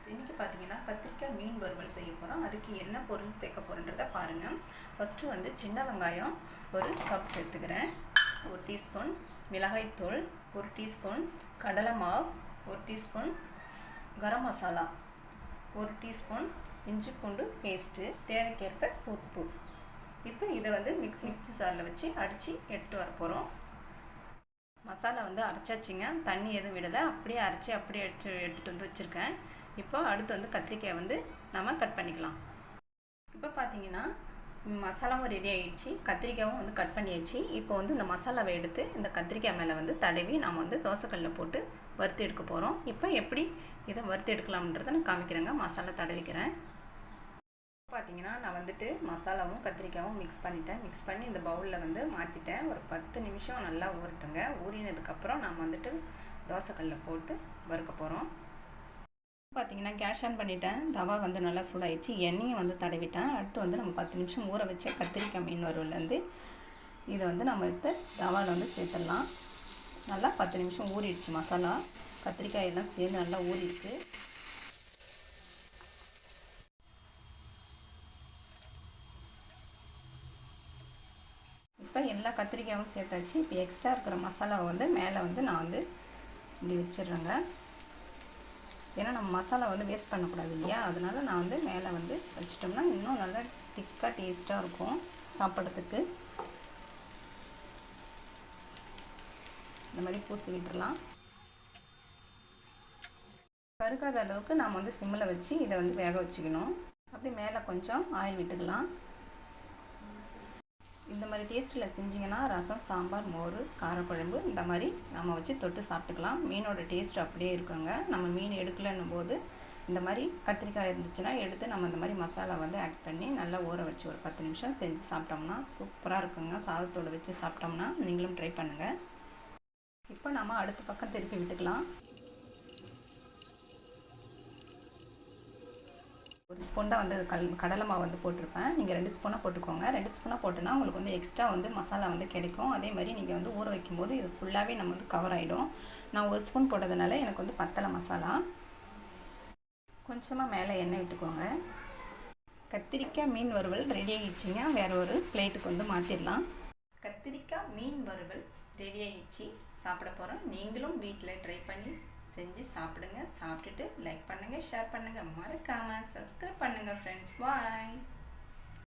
Friends இன்றைக்கி பார்த்தீங்கன்னா கத்திரிக்காய் மீன் வறுவல் செய்ய போகிறோம் அதுக்கு என்ன பொருள் சேர்க்க போகிறோன்றத பாருங்கள் ஃபஸ்ட்டு வந்து சின்ன வெங்காயம் ஒரு கப் சேர்த்துக்கிறேன். ஒரு டீஸ்பூன் மிளகாய்த்தூள் ஒரு டீஸ்பூன் கடலை மாவு ஒரு டீஸ்பூன் கரம் மசாலா ஒரு டீஸ்பூன் இஞ்சி பூண்டு பேஸ்ட்டு தேவைக்கேற்ப உப்பு. இப்போ இதை வந்து மிக்ஸி மிக்ஸி சாரில் வச்சு அடித்து எடுத்துகிட்டு வர போகிறோம் மசாலா வந்து அரைச்சாச்சுங்க. தண்ணி எதுவும் விடலை. அப்படியே அரைச்சி அப்படியே எடுத்து எடுத்துகிட்டு வந்து வச்சுருக்கேன். இப்போ அடுத்து வந்து கத்திரிக்காய் வந்து நம்ம கட் பண்ணிக்கலாம். இப்போ பார்த்தீங்கன்னா மசாலாவும் ரெடி ஆகிடுச்சு கத்திரிக்காயும் வந்து கட் பண்ணியாச்சு. இப்போ வந்து இந்த மசாலாவை எடுத்து இந்த கத்திரிக்காய் மேலே வந்து தடவி நம்ம வந்து தோசைக்கல்லில் போட்டு வறுத்து எடுக்க போகிறோம் இப்போ எப்படி இதை வறுத்து எடுக்கலாம்ன்றதை நான் காமிக்கிறேங்க. மசாலா தடவிக்கிறேன். பார்த்தீங்கன்னா நான் வந்துட்டு மசாலாவும் கத்திரிக்காயும் மிக்ஸ் பண்ணிட்டேன். மிக்ஸ் பண்ணி இந்த பவுலில் வந்து மாற்றிட்டேன் ஒரு பத்து நிமிஷம் நல்லா ஊறட்டுங்க. ஊறினதுக்கப்புறம் நாம் வந்துட்டு தோசைக்கல்லில் போட்டு வறுக்க போகிறோம் பார்த்தீங்கன்னா கேஷ் ஆன் பண்ணிட்டேன். தவா வந்து நல்லா சூடாயிடுச்சு. எண்ணெயை வந்து தடவிட்டேன். அடுத்து வந்து நம்ம பத்து நிமிஷம் ஊற வச்ச கத்திரிக்காய் மீன் வருவிலேருந்து இதை வந்து நம்ம எடுத்து தவாவில் வந்து சேர்த்துடலாம். நல்லா பத்து நிமிஷம் ஊறிடுச்சு மசாலா. கத்திரிக்காய் எல்லாம் சேர்ந்து நல்லா ஊறிடுச்சு. இப்போ எல்லா கத்திரிக்காயும் சேர்த்தாச்சு. இப்போ எக்ஸ்ட்ரா இருக்கிற மசாலாவை வந்து மேலே வந்து நான் வந்து இப்படி வச்சிடுறேங்க. ஏன்னா நம்ம மசாலா வந்து வேஸ்ட் பண்ணக்கூடாது இல்லையா? அதனால் நான் வந்து மேலே வந்து வச்சிட்டோம்னா இன்னும் நல்லா திக்காக டேஸ்ட்டாக இருக்கும் சாப்பிட்றதுக்கு. இந்த மாதிரி பூசி விட்டுடலாம் கருக்காத அளவுக்கு நாம் வந்து சிம்மில் வச்சு இதை வந்து வேக வச்சுக்கணும். அப்படி மேலே கொஞ்சம் ஆயில் விட்டுக்கலாம். டேஸ்ட்டில் செஞ்சிங்கன்னா ரசம் சாம்பார் மோர் காரக்குழம்பு இந்த மாதிரி நம்ம வச்சு தொட்டு சாப்பிட்டுக்கலாம். மீனோட டேஸ்ட் அப்படியே இருக்குங்க. நம்ம மீன் எடுக்கலன்னும் போது இந்த மாதிரி கத்திரிக்காய் இருந்துச்சுன்னா எடுத்து நம்ம இந்த மாதிரி மசாலா வந்து ஆட் பண்ணி நல்லா ஊற வச்சு ஒரு பத்து நிமிஷம் செஞ்சு சாப்பிட்டோம்னா சூப்பராக இருக்குங்க. சாதத்தோடு வச்சு சாப்பிட்டோம்னா நீங்களும் ட்ரை பண்ணுங்கள் இப்போ நம்ம அடுத்த பக்கம் திருப்பி விட்டுக்கலாம் ஒரு ஸ்பூன் தான் வந்து கல் கடலை மாவு வந்து போட்டிருப்பேன். நீங்கள் ரெண்டு ஸ்பூனாக போட்டுக்கோங்க. ரெண்டு ஸ்பூனாக போட்டுனா உங்களுக்கு வந்து எக்ஸ்ட்ரா வந்து மசாலா வந்து கிடைக்கும். அதே மாதிரி நீங்கள் வந்து ஊற வைக்கும்போது இது ஃபுல்லாகவே நம்ம வந்து கவர் ஆகிடும் நான் ஒரு ஸ்பூன் போட்டதுனால எனக்கு வந்து பத்தலை மசாலா. கொஞ்சமாக மேலே எண்ணெய் விட்டுக்கோங்க. கத்திரிக்காய் மீன் வறுவல் ரெடி ஆகிடுச்சிங்க வேறு ஒரு பிளேட்டுக்கு வந்து மாற்றிடலாம் கத்திரிக்காய் மீன் வறுவல் ரெடி ஆகிடுச்சி சாப்பிட போகிறோம் நீங்களும் வீட்டில் ட்ரை பண்ணி செஞ்சு சாப்பிடுங்க சாப்பிட்டுட்டு லைக் பண்ணுங்கள் ஷேர் பண்ணுங்கள் மறக்காமல் சப்ஸ்கிரைப் பண்ணுங்கள் ஃப்ரெண்ட்ஸ் பாய்